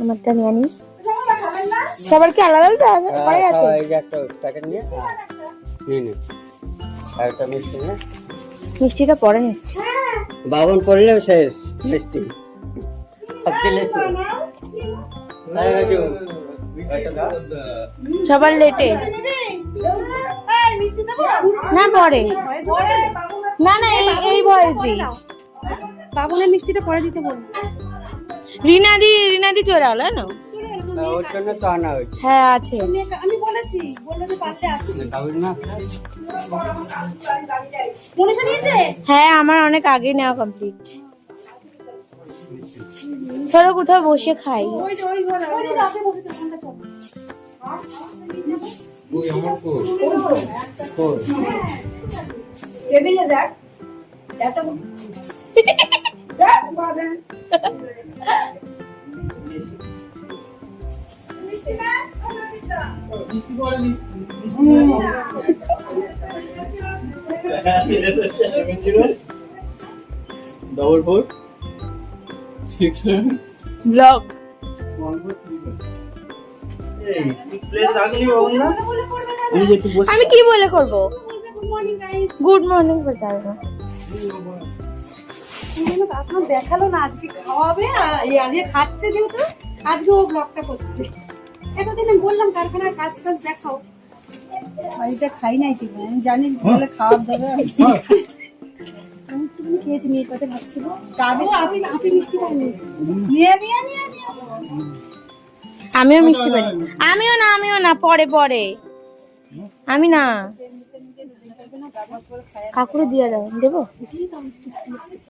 আমারটা নিয়ে আনি। সবার কি আলাদা আলাদা? পরে আছে। এই যে একটা প্যাকেট নিয়ে হ্যাঁ। নিয়ে নে। একটা মিষ্টি নে। মিষ্টিটা পরে নিচ্ছি বাবন পড়লেও শেষ মিষ্টি। দাও। সবার লেটে না পরে। না না এই এই বয়সই বাবুলের মিষ্টিটা পরে দিতে বলব। রিনাদি রিনাদি চলে আলো না ওর জন্য তো আনা হয়েছে। হ্যাঁ আছে। আমি বলেছি বলল যে পারলে আসি না মনীষা নিয়েছে? হ্যাঁ আমার অনেক আগে নেওয়া কমপ্লিট চলো কোথাও বসে খাই। ওই যে টেবিলে দেখ এত দেখ বাবা double four six seven blog one four three five. আমি যে একটু বসে আমি কি বলে করব good morning guys good morning বলতে হবে না আপনার দেখাল না আজকে খাওয়াবে আর আজকে খাচ্ছে যেহেতু আজকে ও ব্লগটা করছে। এতদিন আমি বললাম কারখানার কাজ কাজ দেখাও। বাড়িতে খাই নাই ঠিক আমি জানি বলে খাওয়ার দেবে আমি একটুখানি খেয়েছি মেয়ের কথা ভাবছিল চাবে আপনি আপনি মিষ্টি খাইনি নিয়ে নিয়ে নিয়ে নিয়ে। আমিও মিষ্টি পাই আমিও না আমিও না পরে পরে। আমি না। কাকুরে দিয়ে দাও দেবো?